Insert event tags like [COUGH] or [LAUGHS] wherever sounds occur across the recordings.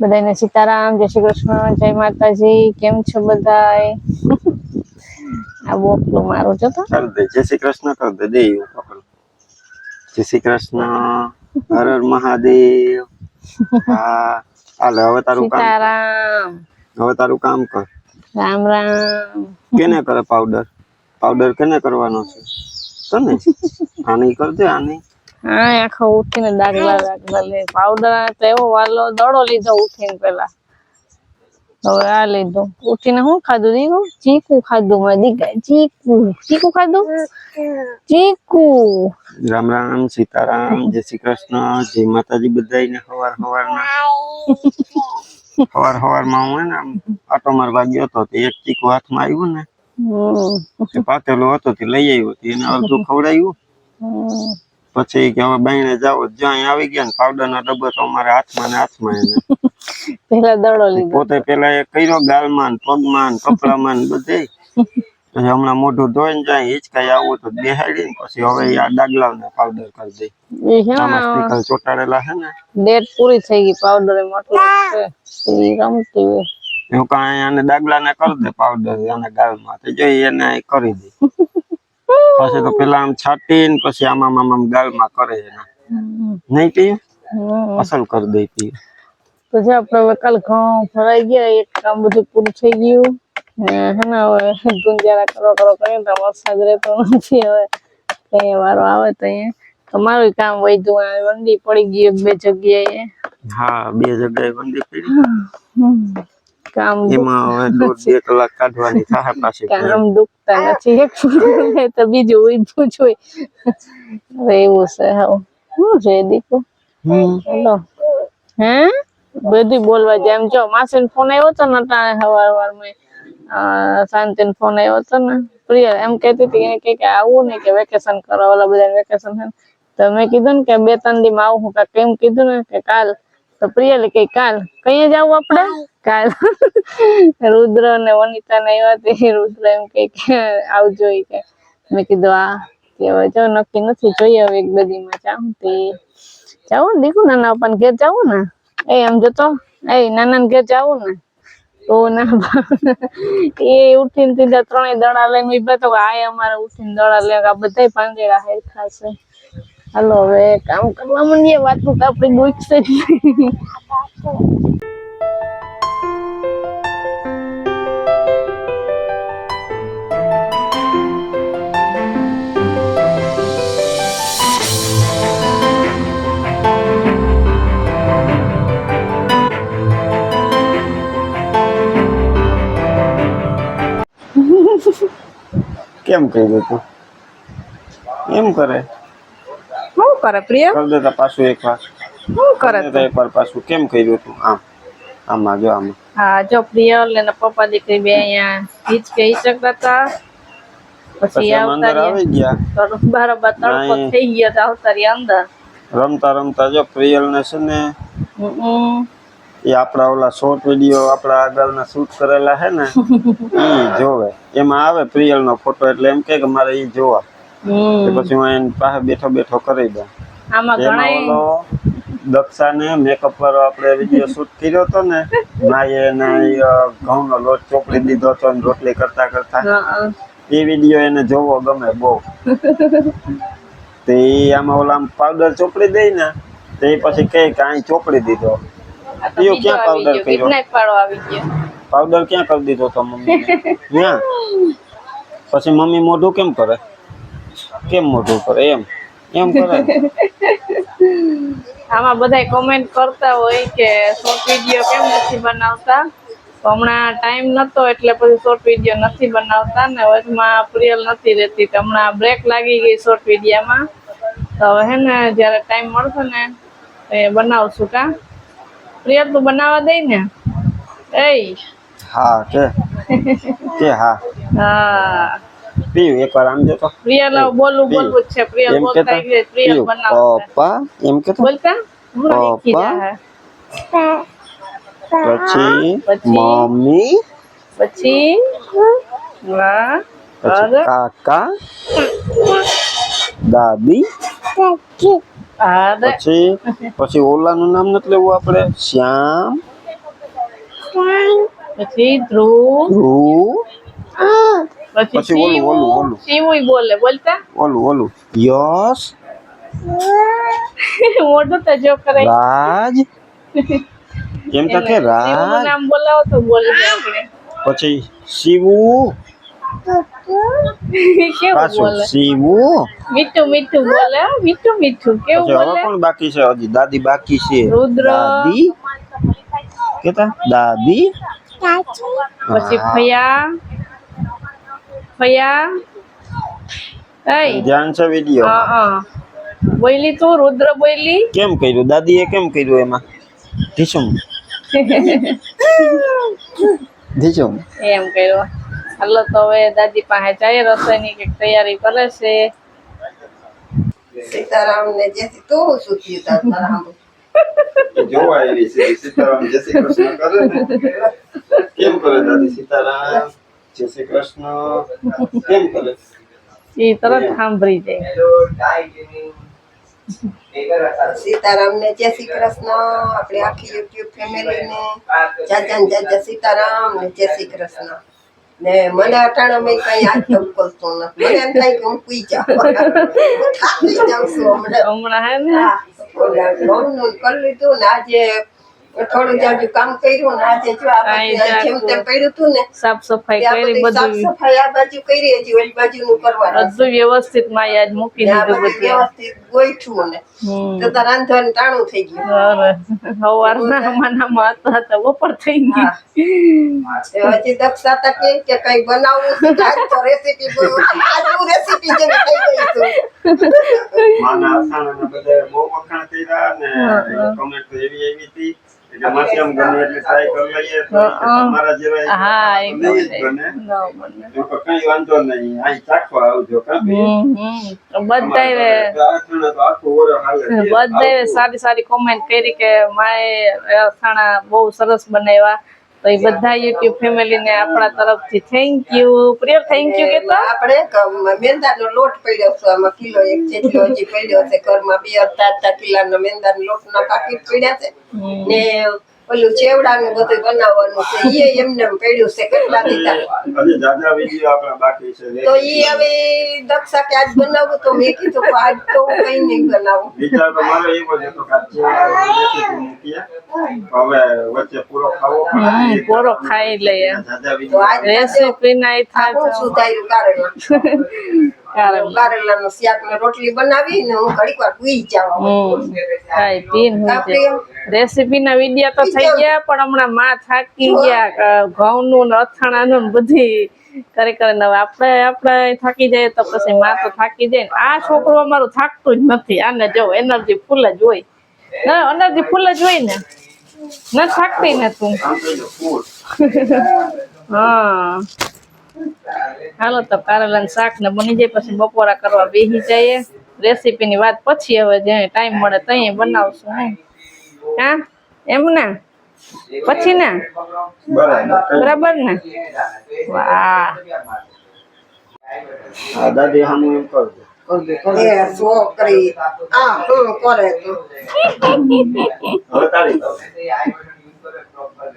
બધાને સીતારામ જય શ્રી કૃષ્ણ જય માતાજી કેમ છો બધા આ બોકલો મારો છો તો. જય શ્રી કૃષ્ણ કર દે દે જય શ્રી કૃષ્ણ હર હર મહાદેવ. હા હાલે હવે તારું કામ સીતારામ. હવે તારું કામ કર. રામ રામ. કેને કરે પાવડર પાવડર કેને કરવાનો છે? તને? આની કર દે આની. હા આખો ઉઠીને દાખલા દાખલા લે. પાવડર તો એવો વાલો દડો લીધો ઉઠીને પેલા. હવે આ લીધું. ઉઠીને શું ખાધું? દીકું? ચીકુ ખાધું મેં. દીકરા ચીકુ. ચીકુ ખાધું? ચીકુ. રામ રામ સીતારામ જય શ્રી કૃષ્ણ જય માતાજી બધાને હવાર હવારના. હવાર હવારમાં હું હે ને આટો મારવા ગયો હતો તે એક ચીકુ હાથમાં આવ્યું ને પાતેલો હતો તે લઈ આવ્યો. એને અડધું ખવડાવ્યું. પછી કે હવે બાયણે જાઓ જ્યાં આવી ગયા ને પાવડર ના ડબ્બો તો અમારા હાથમાં ને હાથમાં એને. પેલા દડો લીધો. પોતે પેલા એ કર્યો ગાલમાં પગમાં કપડામાં ને બધે. પછી હમણાં મોઢું ધોઈને જાય હિચકાઈ આવું તો બેહાડી ને પછી હવે આ ડાગલા ને પાવડર કરી દે. સ્ટીકર ચોટાડેલા છે ને. ડેટ પૂરી થઈ ગઈ પાવડર છે. રમતી હોય. એવું કાંઈ આને ડાગલા ને કરી દે પાવડર આના ગાલમાં. તો જોઈએ એને કરી દે. પછી તો પેલા આમ છાટીને પછી આમાં આમ ગાળમાં કરે એના. નહીં પીયું અસલ કરી દઈ પીયું પછી આપણે હવે ઘઉં ફરાઈ ગયા એક કામ બધું પૂરું થઈ ગયું. હે ને હવે ગુંજારા કરો કરો કઈ તો વરસાદ રહેતો નથી હવે. કઈ વારો આવે તો અહીંયા. તમારું કામ વધ્યું વંડી પડી ગઈ બે જગ્યાએ. હા બે જગ્યાએ બંદી પડી. કામ એમાં હવે દોઢ બે કલાક કાઢવાની થાય પાછી કામ દુખતા નથી એક ને તો બીજું ઉભું જ હવે એવું છે હવે. શું છે દીકુ હમ. હે? બધી બોલવા જેમ જો માસી ફોન આવ્યો હતો ને ટાણે હવાર વારમાં શાંતિ ફોન આવ્યો હતો ને. પ્રિય એમ કહેતી હતી કે આવું ને કે વેકેશન કરો ઓલા બધા વેકેશન છે. તો મેં કીધું ને કે બે ત્રણ દી માં આવું. હું કાંઈક એમ કીધું ને કે કાલ તો પ્રિયલ કે કાલ કઈ જવું આપણે? કાલ. [LAUGHS] રુદ્ર ને વનિતા ને આવ્યા [LAUGHS] રુદ્ર એમ કે આવજો એ કે. મેં કીધું આ હવે જો નક્કી નથી જોઈએ હવે એક બધી માં જાઉં તે. જાવું ને દીકુ નાના પપ્પા ઘેર જાવું ને. એ એમ જતો. એ નાના ઘેર જાવું ને. તો ના [LAUGHS] એ ઉઠીને સીધા ત્રણેય દડા લઈને ઊભા તો આ અમારે ઉઠીને દડા લે આ બધા પાંજેરા હેરખા છે. હાલો હવે કામ કરવા માંડીએ વાતું તો આપણી નહીં. કેમ કર્યું તું એમ કરે શું કરે પ્રિય? કર દેતા પાછું એક વાર. શું કરે તો? એક વાર પાછું. કેમ કર્યું તું આમ. આમાં જો આમાં. હા જો પ્રિયલ અને પપ્પા દીકરી બે અહીંયા હિચકે હિચકતા હતા. પછી આવતા આવી ગયા. રહ્યા બરાબર તડકો થઈ ગયો તો આવતા રહ્યા અંદર. રમતા રમતા જો પ્રિયલ ને છે ને એ આપણા ઓલા શોર્ટ વીડિયો આપણા આગળના શૂટ કરેલા છે ને [LAUGHS] એ જોવે. એમાં આવે પ્રિયલ નો ફોટો એટલે એમ કે કે મારે એ જોવા. પછી હું એની પાસે બેઠો બેઠો કરી દઉં. આમાં ઘણા દક્ષાને મેકઅપ વાળો આપણે વીડિયો શૂટ કર્યો હતો ને માએ એને ઘઉં નો લોટ ચોપડી દીધો હતો ને રોટલી કરતા કરતા. એ વીડિયો એને જોવો ગમે બહુ. [LAUGHS] તે આમાં ઓલા પાવડર ચોપડી દઈ ને તે પછી કહે કે અહીં ચોપડી દીધો. ઈયો ક્યાં પાવડર કર્યો? પાવડર ક્યાં કરી દીધો તો મમ્મી [LAUGHS] ક્યાં? પછી મમ્મી મોઢું કેમ કરે? કેમ મોટું કરે એમ? એમ કરે આમાં બધા કોમેન્ટ કરતા હોય કે શોર્ટ વીડિયો કેમ નથી બનાવતા? હમણાં ટાઈમ નતો એટલે પછી શોર્ટ વીડિયો નથી બનાવતા ને વચમાં પ્રિયલ નથી રહેતી તો હમણાં બ્રેક લાગી ગઈ શોર્ટ વિડીયામાં તો હવે હે ને જ્યારે ટાઈમ મળશે ને એ બનાવશું કા? પ્રિયલ તું બનાવવા દઈ ને? એ હા કે. કે હા? હા. પીયું એકવાર આમ જો તો પ્રિયલ હવે બોલવું બોલવું જ છે પ્રિયલ એમ બોલતા કેતા ગઈ પ્રિયલ પીયું બનાવશે પપ્પા એમ કેતો બોલતા હમણાં શીખી પપ્પા. જાહે. પછી પછી? મમ્મી પછી વાહ પછી અરે કાકા દાદી અરે પછી પછી ઓલાનું નામ નથી લેવું આપણે શ્યામ પછી ધ્રુવ ધ્રુવ પછી ઓલું, ઓલું, ઓલું. શિવું બોલે બોલતા? ઓલું ઓલું. યસ મોઢું તો જો કરે. રાજ. એમ તો કે રાજ. નામ બોલાવો તો બોલી આપણે. પછી શિવુ. કેવું પાછું બોલે? શિવુ. મીઠું મીઠું બોલે મીઠું મીઠું. કેવું બોલે? કોણ બાકી છે? હજી દાદી બાકી છે. રુદ્ર. દાદી. કેતા? દાદી. પછી ફયા. ફયા એય. ધ્યાન છે વિડિયો? હા હા. બોયલી તું રુદ્ર બોયલી? [LAUGHS] કેમ કર્યું? દાદીએ કેમ કર્યું એમાં? ધીસુમ. ધીસુમ. એમ કર્યું. હાલો તો હવે દાદી પાસે જાય રસોઈની કંઈક તૈયારી કરે છે. સીતારામને જેથી તો શું થયું તારા જોવા એવી છે સીતારામ જય શ્રી કૃષ્ણ કરે કેમ કરે દાદી સીતારામ? જય શ્રી કૃષ્ણ. કેમ કરે? એ તરત સાંભળી જાય. સીતારામ ને જય શ્રી કૃષ્ણ. આપણે આખી યુટ્યુબ ફેમિલી ને જાજા ને જાજા સીતારામ ને જય શ્રી કૃષ્ણ. ને મને અટાણા મેં કઈ હાથ કરતો નથી. મને એમ થાય કે હું પી જાઉં. હું થાકી જાઉં છું હમણાં. હમણાં હે ને? કરી લીધું ને આજે થોડું જાજુ કામ કર્યું ને આજે જો. જેમ તેમ પડ્યું હતું ને સાફ સફાઈ કરી બધી સાફ સફાઈ આ બાજુ કરી હજી ઓલી બાજુનું કરવાનું. બધું વ્યવસ્થિતમાં યાદ મૂકી દીધું બધું બધું. વ્યવસ્થિત ગોઠવું ને. તો રાંધવાનું ટાણું થઈ ગયું. અરે સવારના માનામાં હતા હતા બપોર થઈ. ગઈ. એ હજી દક્ષાતા કે કે કઈ બનાવવું તો રેસીપી આજ રેસીપી જેવી થઈ ગઈ છું માના અસાણાના બધા બહુ વખાણ કર્યા ને હા. એવી એવી હતી આમ ગમે એટલે ટ્રાય કરી લઈએ તો હા, હા. તમારા જેવા હા એ બને તો કઈ વાંધો નહીં. આવજો સારી સારી કોમેન્ટ કરી કે માએ અથાણા બહુ સરસ બનાવ્યા. તો એ બધા યુટ્યુબ ફેમિલી ને આપણા તરફથી થેન્ક યુ પ્રિય થેન્ક યુ કે આપણે મેંદાનો લોટ પડ્યો છે. આમાં કિલો એક જેટલો હજી પડ્યો છે. ઘરમાં બે અડધા અડધા કિલાનો મેંદાનો લોટના પાકીટ પડ્યા છે. ને ઓલું ચેવડાનું બધું બનાવવાનું છે. એ એમને એમ પડ્યું છે કેટલા દીધા. બાકી છે. તો ઈ હવે દક્ષા કે આજ બનાવું તો મેં કીધું કે આજ તો હું કઈ નહીં બનાવું. વિચાર તો મારો એવો જ હતો કે આજે રેસીપી મૂકીએ હવે વચ્ચે પૂરો ખાવો હમ પોરો ખાઈ લઈએ. રેસીપી ના ઈ આ હું થાય સુધાર્યું કારણ. [LAUGHS] શાક ને રોટલી બનાવી ને હું ઘડીક વાર જાઉં? રેસીપી ના વિડિયા તો થઈ ગયા પણ હમણાં માં થાકી ગયા ઘઉં નું અથાણા નું બધી કરી કરીને આપણે આપણે થાકી જાય તો પછી માં તો થાકી જાય ને. આ છોકરો અમારું થાકતું જ નથી. આને જો એનર્જી ફૂલ જ હોય. ના એનર્જી ફૂલ જ હોય ને. ના થાકતી ને તું. [LAUGHS] હા. હાલો તો કારેલાનું શાક ને બની જાય પછી બપોરા કરવા બેસી જઈએ. રેસીપી ની વાત પછી હવે જે ટાઈમ મળે ત્યાં બનાવશું હે. હા? એમ ને? પછી ને? બરાબર બરાબર ને? વાહ. દાદી હામું એમ કરજો. છોકરી આ હું કરે તો.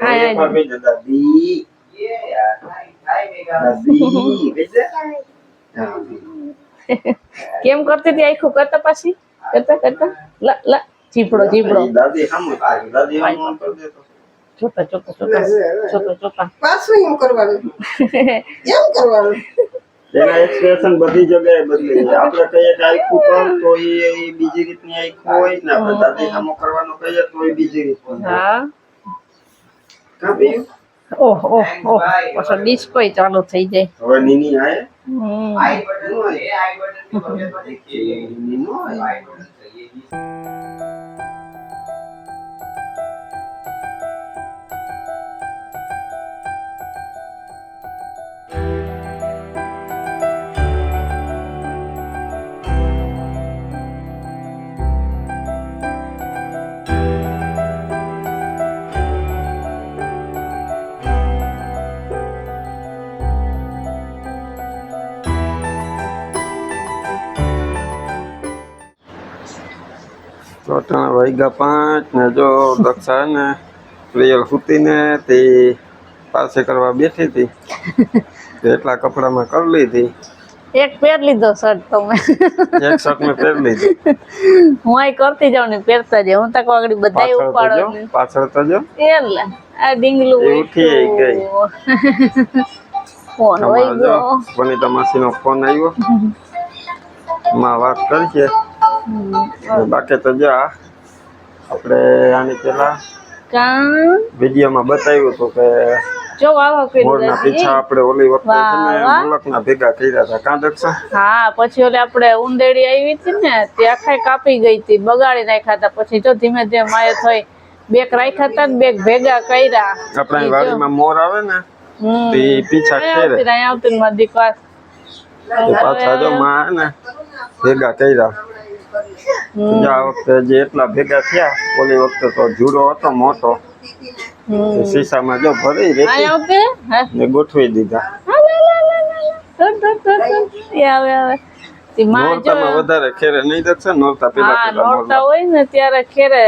હા, દાદી. કેમ કરતી હતી આખું? કરતા પાછી? કરતા કરતા? લ લ ચીપડો ચીપડો. ચોપા ચોપા ચોપા ચોપા જોતા પાછું એમ કરવાનું. એમ કરવાનું. એક્સપ્રેશન બધી જગ્યાએ બદલી જાય. આપણે કહીએ કે આખું કર તો ઈ બીજી રીતની આખું હોય ને. આપણે દાદી સામો કરવાનું કહીએ તો એ બીજી રીત હા? ઓહ ઓહ ઓહ પાછો ડિસ્પ્લે ચાલુ થઈ જાય. હવે નીની આયે? હમ. નીનો આયે તો ત્રણ વાગ્યા પાંચ ને જો દક્ષા ને પ્રિયલ સૂતીને તે પાસે કરવા બેઠી હતી. [LAUGHS] એટલા કપડામાં કરી લીધી. એક પહેર લીધો શર્ટ તો મેં એક શર્ટ મેં પહેરી લીધી. [LAUGHS] હું આય કરતી જાઉં ને પહેરતા જાય હું તક આગળ બધા પાછળ તો ઉપાડો પાછળ તો જો. એટલે આ ડીંગલું ઉઠી ગઈ. [LAUGHS] ફોન જો ગયો. વનિતા માસીનો ફોન આવ્યો. માં વાત કરી છે બાકી તો જા આપણે આની પેલા કાં? વિડીયોમાં બતાવ્યું હતું કે જો આવા કરી મોરના પીછા આપણે ઓલી વખતે. મુલકના ભેગા કર્યા હતા. કાં દક્ષા? હા પછી ઓલે આપણે ઉંદેડી આવી હતી ને તે આખાય કાપી ગઈ હતી બગાડી નાખ્યા હતા. પછી જો ધીમે ધીમે માય થઈ બેક રાખ્યા હતા ને બેક ભેગા કર્યા. આપણા વાડીમાં મોર આવે ને તે પીછા ખેરે. અહીંયા આવતી મારી દીકરા પાછા જો માં ને ભેગા કર્યા. આ વખતે જે એટલા ભેગા થયા ઓલી વખતે તો જુડો હતો મોટો. શીશામાં જો ભરી રેતી ને ગોઠવી દીધા. વધારે ખેરે નહીં નોરતા પેલા નોરતા હોય ને ત્યારે ખેરે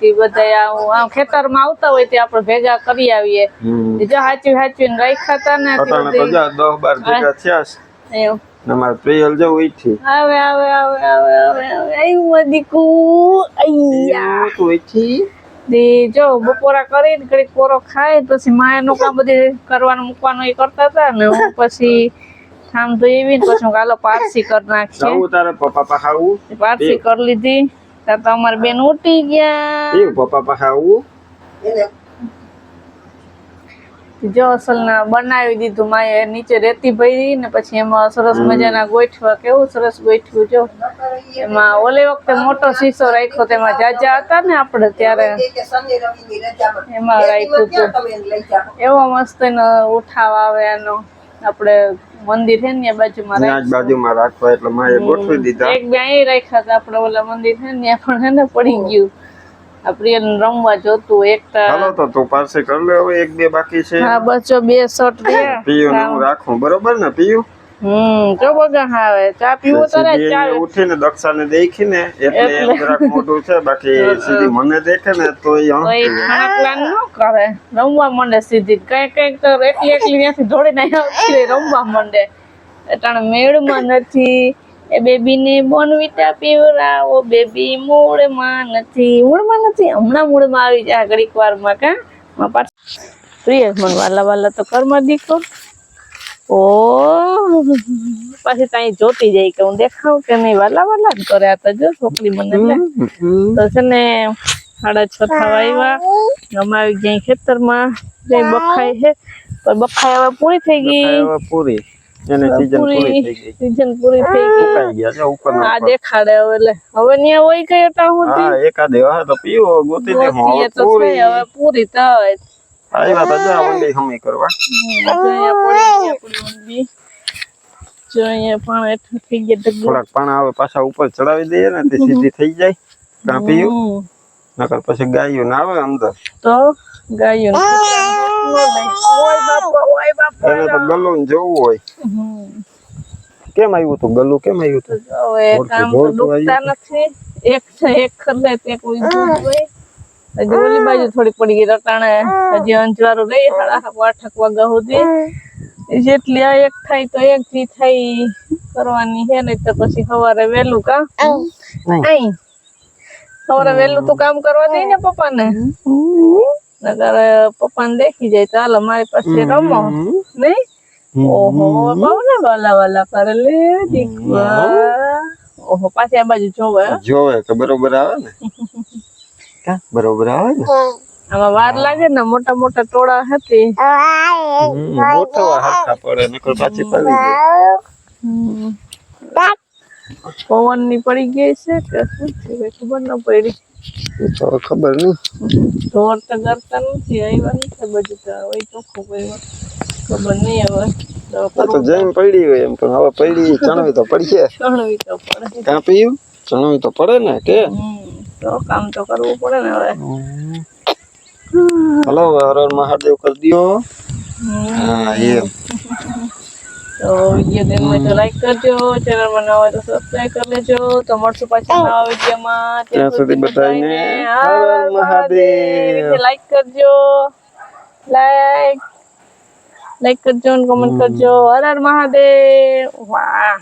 તે બધા આમ ખેતરમાં આવતા હોય તે આપણે ભેગા કરી આવીએ. જો હાચવી હાચવીને રાખ્યા હતા ને દસ બાર ભેગા થયા એવું. ને અમારે પ્રિયલ જો ઉઠી આવે આવે આવે આવે આવે આયું મારી દીકુ. અయ్యા તું ઉઠી તે જો બપોરા કરીને ઘડીક પોરો ખાય પછી માયાનું કામ બધે કરવાનું મૂકવાનું એ કરતા હતા ને હું પછી થામ તો એવી ને પછી હું કાલો પારસી કરી નાખીએ. જાવું તારે પપ્પા પાસે આવું? પારસી કરી લીધી. ત્યાં તો અમારી બેન ઉઠી ગયા. એવું પપ્પા પાસે આવું? એને જો અસલ ના બનાવી દીધું માએ નીચે રેતી ભરી ને પછી એમાં સરસ મજાના ગોઠવા કેવું સરસ ગોઠવું જો. એમાં ઓલે વખતે મોટો શીશો રાખ્યો તેમાં જાજા હતા ને આપણે ત્યારે. એમાં રાખ્યું જાઓ? એવો મસ્ત એનો ઉઠાવ આવે એનો આપણે મંદિર છે ને બાજુમાં બાજુમાં રાખવા એટલે માએ ગોઠવી દીધા. એક બે રાખ્યા હતા આપણે ઓલા મંદિર છે ને પણ એને પડી ગયું. આ પ્રિયલ રમવા જોતું એકતા હાલો તો તું પાસે કર લે હવે એક બે બાકી છે. હા બચ્ચો બે શર્ટ રહ્યા [LAUGHS] પીયું ને હું રાખું બરોબર ને પીયું? હમ જો બગા આવે ચા પીવો તારે સીધી ચા ઉઠીને દક્ષાને દેખી ને એટલે એમ જરાક મોટું છે બાકી [LAUGHS] સીધી મને દેખે ને તો એ તો એ ન કરે. રમવા માંડે સીધી. કઈ કંઈક તો એકલી એકલી ત્યાંથી દોડીને આવતી રમવા માંડે. એટલે મેળમાં નથી. એ બેબીને બોનવીટા પીવરાવો બેબી મૂળમાં નથી. મૂળમાં નથી. હમણાં મૂળમાં આવી જાય ઘડીક વારમાં કા. માં પ્રિય મન વાલા વાલા તો કરમાં દીકો. ઓ, પાછી ત્યાં જોતી જાય કે હું દેખાવ કે નહીં. વાલા વાલા કરે આ તો જો છોકરી મને તો છે ને સાડા છ થવા આવ્યા ગમાવી આવી ખેતર જઈ બખાઈ છે. પણ બખાઈ હવે પૂરી થઈ ગઈ. પૂરી. એને સીઝન પૂરી થઈ ગઈ. સીઝન પૂરી થઈ ગઈ. સુકાઈ ગયા છે ઉપર આ દેખાડે હવે એટલે હવે ન્યા હોય ગઈ હતા હું હા એકા દેવા તો પીવો ગોતી દે હું પૂરી. હવે પૂરી થાય. આવ્યા તો જા વંડી હમી કરવા. જો અહીંયા પડી આપણી ઊંધી. જો અહીંયા પણ હેઠળ થઈ ગયા ઢગલો. થોડાક પાણા આવે પાછા ઉપર ચડાવી દઈએ ને તે સીધી થઈ જાય. કાં પીયું? નકર પછી ગાયું ના આવે અંદર. તો ગાયું એને તો ગલું જોવું હોય. કેમ આવ્યું તું ગલું? કેમ આવ્યું તું? હવે મોટું કામ તો નથી. એક છે એક ખરલે તે કોઈ હજી ઓલી બાજુ થોડી પડી ગઈ રટાણે. હજી અંજવારું રહી સાડા આઠ સુધી જેટલી આ એક થાય તો એક થી થાય. કરવાની હે નહીં તો પછી સવારે વહેલું કામ. સવારે વહેલું તું કામ કરવા દે ને પપ્પાને? નકર પપ્પાને દેખી જાય ચાલો મારી પાસે રમો. નહીં? ઓહો બહુ ને વાલા વાલા કરે લે ઓહો પાછી આ બાજુ જોવે જોવે તો બરોબર આવે ને? કા? બરોબર આવે ને? આમાં વાર લાગે ને મોટા મોટા ટોળા હતી. મોટો હાથા પડે નકર પાછી પડી જાય. પવનની પડી ગઈ છે કે શું છે ખબર ન પડી. એ તો ખબર નહીં. ઢોર તો કરતા નથી આવ્યા નથી બધું તો હવે ચોખ્ખું કર્યું ખબર નહીં હવે. તો જેમ પડી. હોય એમ પણ હવે પડી ચણવી તો પડશે. [LAUGHS] ચણવી તો પડે. કાં પીયું? ચણવી તો પડે ને કે? તો કામ તો કરવું પડે ને હવે. હલો હર હર મહાદેવ કરી દો હા એમ. તો વીડિયો ગેમ હોય તો લાઈક કરજો ચેનલ બનાવો નવા હોય તો સબસ્ક્રાઈબ કરી લેજો. તો મળશું પાછા નવા વિડીયોમાં. ત્યાં સુધી બધાને હર. મહાદેવ. લાઈક કરજો. લાઈક લાઈક કરજો અને કમેન્ટ કરજો. હર હર મહાદેવ. વાહ.